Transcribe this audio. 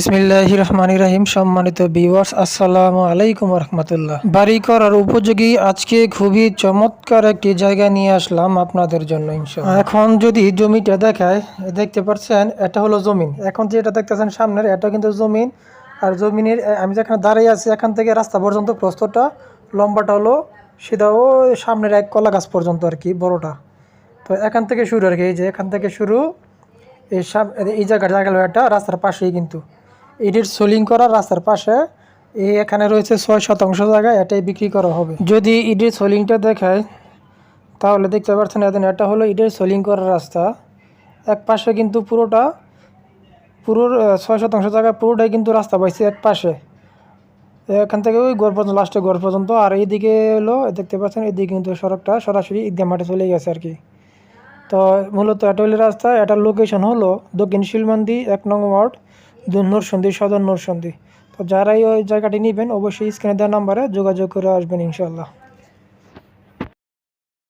বিসমিল্লাহ রহমান রাহিম, সম্মানিত ভিউয়ার্স আসসালামু আলাইকুম রহমতুল্লাহ। বাড়ি করার উপযোগী, আজকে খুবই চমৎকার একটি জায়গা নিয়ে আসলাম আপনাদের জন্য এখন যদি জমিটা দেখায়, দেখতে পাচ্ছেন, এটা হলো জমিন। এখন যেটা দেখতেছেন সামনের, এটা কিন্তু জমিন। আর জমিনের আমি যেখানে দাঁড়িয়ে আছি, এখান থেকে রাস্তা পর্যন্ত প্রস্তরটা, লম্বাটা হলো সেটা ও সামনের এক কলা গাছ পর্যন্ত আর কি, বড়টা। তো এখান থেকে শুরু আর কি, এই যে এখান থেকে শুরু, এই এই জায়গাটা জায়গা একটা, রাস্তার পাশেই কিন্তু। এটির সোলিং করার রাস্তার পাশে এই এখানে রয়েছে ছয় শতাংশ জায়গা এটাই বিক্রি করা হবে। যদি ইটের সোলিংটা দেখায় তাহলে দেখতে পাচ্ছেন এখন এটা হলো ইটের সোলিং করার রাস্তা। এক পাশে কিন্তু পুরোটা, পুরো ছয় শতাংশ জায়গা পুরোটাই কিন্তু রাস্তা পাইছে এক পাশে। এখান থেকে ওই গড় পর্যন্ত লাস্টে গড় পর্যন্ত। আর এইদিকে হলো দেখতে পাচ্ছেন এদিকে কিন্তু সড়কটা সরাসরি ঈদগাহ মাঠে চলে গেছে আর কি। তো মূলত এটা হলো রাস্তা, এটার লোকেশন হলো দক্ষিণ শিলমন্দি এক নং ওয়ার্ড। দু- সন্ধি, সদর সন্ধি। তো যারাই ওই জায়গাটি নেবেন, অবশ্যই স্ক্রিনে দেওয়া নাম্বারে যোগাযোগ করে আসবেন ইনশাল্লাহ